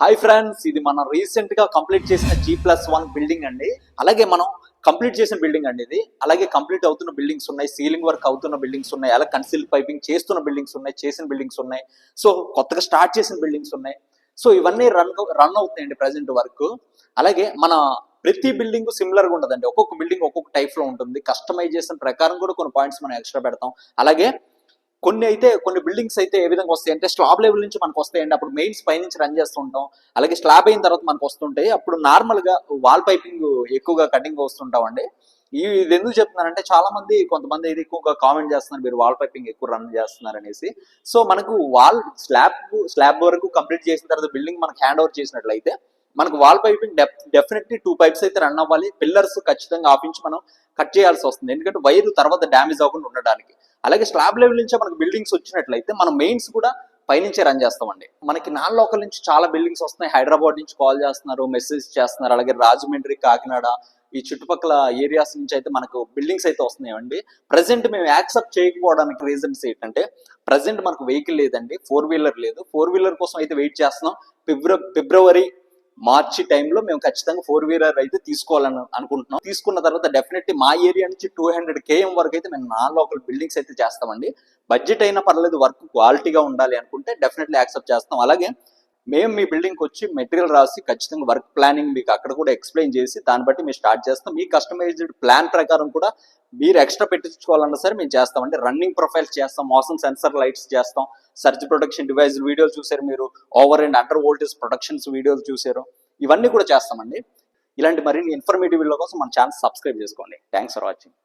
Hi friends ఇది మనం రీసెంట్గా కంప్లీట్ చేసిన జీ ప్లస్ వన్ బిల్డింగ్ అండి. అలాగే మనం కంప్లీట్ చేసిన బిల్డింగ్ అండి ఇది. అలాగే కంప్లీట్ అవుతున్న బిల్డింగ్స్ ఉన్నాయి సీలింగ్ వర్క్ అవుతున్న బిల్డింగ్స్ ఉన్నాయి అలాగే కన్సిల్ పైపింగ్ చేస్తున్న బిల్డింగ్స్ ఉన్నాయి చేసిన బిల్డింగ్స్ ఉన్నాయి. సో కొత్తగా స్టార్ట్ చేసిన బిల్డింగ్స్ ఉన్నాయి. సో ఇవన్నీ రన్ రన్ అవుతాయండి ప్రజెంట్ వర్క్ అలాగే మన ప్రతి బిల్డింగ్ సిమిలర్గా ఉంటుందండి. ఒక్కొక్క బిల్డింగ్ ఒక్కొక్క టైప్లో ఉంటుంది. కస్టమైజేషన్ ప్రకారం కూడా కొన్ని పాయింట్స్ మనం ఎక్స్ట్రా పెడతాం. అలాగే కొన్ని అయితే కొన్ని బిల్డింగ్స్ అయితే ఏ విధంగా వస్తాయి అంటే స్లాబ్ లెవెల్ నుంచి మనకు వస్తాయండి. అప్పుడు మెయిన్స్ పై నుంచి రన్ చేస్తుంటాం అలాగే స్లాబ్ అయిన తర్వాత మనకు వస్తుంటాయి. అప్పుడు నార్మల్గా వాల్ పైపింగ్ ఎక్కువగా కటింగ్ వస్తుంటాం అండి ఈ ఇది ఎందుకు చెప్తున్నానంటే చాలా మంది కొంతమంది ఇది ఎక్కువగా కామెంట్ చేస్తున్నారు మీరు వాల్ పైపింగ్ ఎక్కువ రన్ చేస్తున్నారు అనేసి. సో మనకు వాల్ స్లాబ్ స్లాబ్ వరకు కంప్లీట్ చేసిన తర్వాత బిల్డింగ్ మనకు హ్యాండ్ ఓవర్ చేసినట్లయితే మనకు wall piping definitely two pipes అయితే రన్ అవ్వాలి. పిల్లర్స్ ఖచ్చితంగా ఆపించి మనం కట్ చేయాల్సి వస్తుంది. ఎందుకంటే వైర్ తర్వాత డ్యామేజ్ అవ్వకుండా ఉండడానికి. అలాగే స్లాబ్ లెవెల్ నుంచే మనకు బిల్డింగ్స్ వచ్చినట్లయితే మనం మెయిన్స్ కూడా పైనుంచే రన్ చేస్తామండి. మనకి నాన్ లోకల్ నుంచి చాలా బిల్డింగ్స్ వస్తున్నాయి. హైదరాబాద్ నుంచి కాల్ చేస్తున్నారు మెసేజ్ చేస్తున్నారు. అలాగే రాజమండ్రి కాకినాడ ఈ చుట్టుపక్కల ఏరియాస్ నుంచి అయితే మనకు బిల్డింగ్స్ అయితే వస్తున్నాయండి. ప్రజెంట్ మేము యాక్సెప్ట్ చేయకపోవడానికి రీజన్స్ ఏంటంటే ప్రజెంట్ మనకు వెహికల్ లేదండి. ఫోర్ వీలర్ లేదు. ఫోర్ వీలర్ కోసం అయితే వెయిట్ చేస్తున్నాం. ఫిబ్ర ఫిబ్రవరి మార్చి టైంలో మేము ఖచ్చితంగా ఫోర్ వీలర్ అయితే తీసుకోవాలని అనుకుంటున్నాం. తీసుకున్న తర్వాత డెఫినెట్లీ మా ఏరియా నుంచి టూ హండ్రెడ్ కేఎం వరకు అయితే మేము నాన్ లోకల్ బిల్డింగ్స్ అయితే చేస్తామండి. బడ్జెట్ అయినా పర్లేదు వర్క్ క్వాలిటీగా ఉండాలి అనుకుంటే డెఫినెట్లీ యాక్సెప్ట్ చేస్తాం. అలాగే మేము మీ బిల్డింగ్కి వచ్చి మెటీరియల్ రాసి ఖచ్చితంగా వర్క్ ప్లానింగ్ మీకు అక్కడ కూడా ఎక్స్ప్లెయిన్ చేసి దాన్ని బట్టి మేము స్టార్ట్ చేస్తాం. మీ కస్టమైజ్డ్ ప్లాన్ ప్రకారం కూడా మీరు ఎక్స్ట్రా పెట్టించుకోవాలన్నా సరే మేము చేస్తామండి రన్నింగ్ ప్రొఫైల్స్ చేస్తాం మోసం సెన్సర్ లైట్స్ చేస్తాం. సర్జ్ ప్రొటెక్షన్ డివైజ్ వీడియోలు చూసారు మీరు over and under voltage protections వీడియోలు చూసారు. ఇవన్నీ కూడా చేస్తామండి. ఇలాంటి మరిన్ని ఇన్ఫర్మేటివ్ వీడియో కోసం మన ఛానల్ సబ్స్క్రైబ్ చేసుకోండి. Thanks for watching